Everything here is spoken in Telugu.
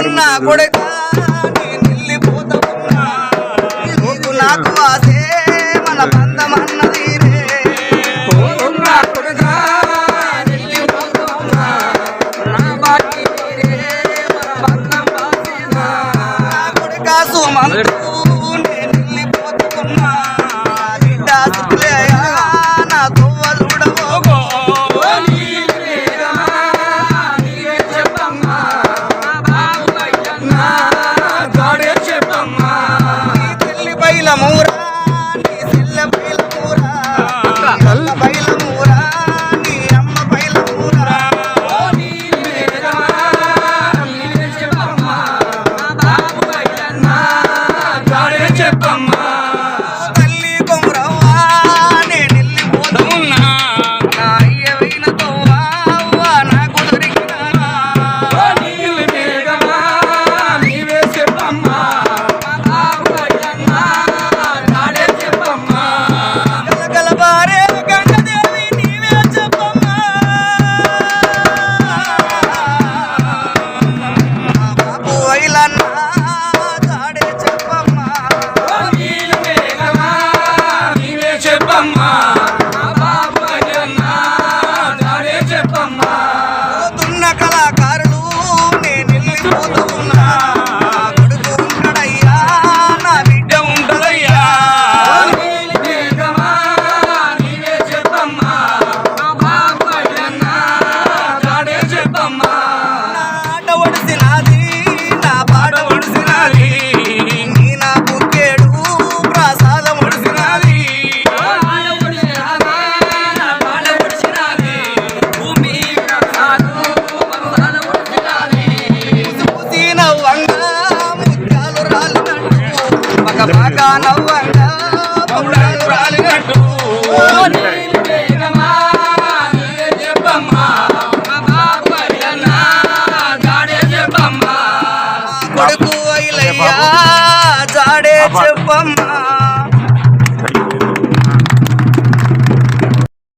ఉన్నా కొడకా నేను వెళ్ళిపోతా మన బంధం నా బాటి రే సుమంతు i'm నవ్వంగా రాలినట్టు కొడుకు అయిలయ్యా జాడే చెప్పమ్మ.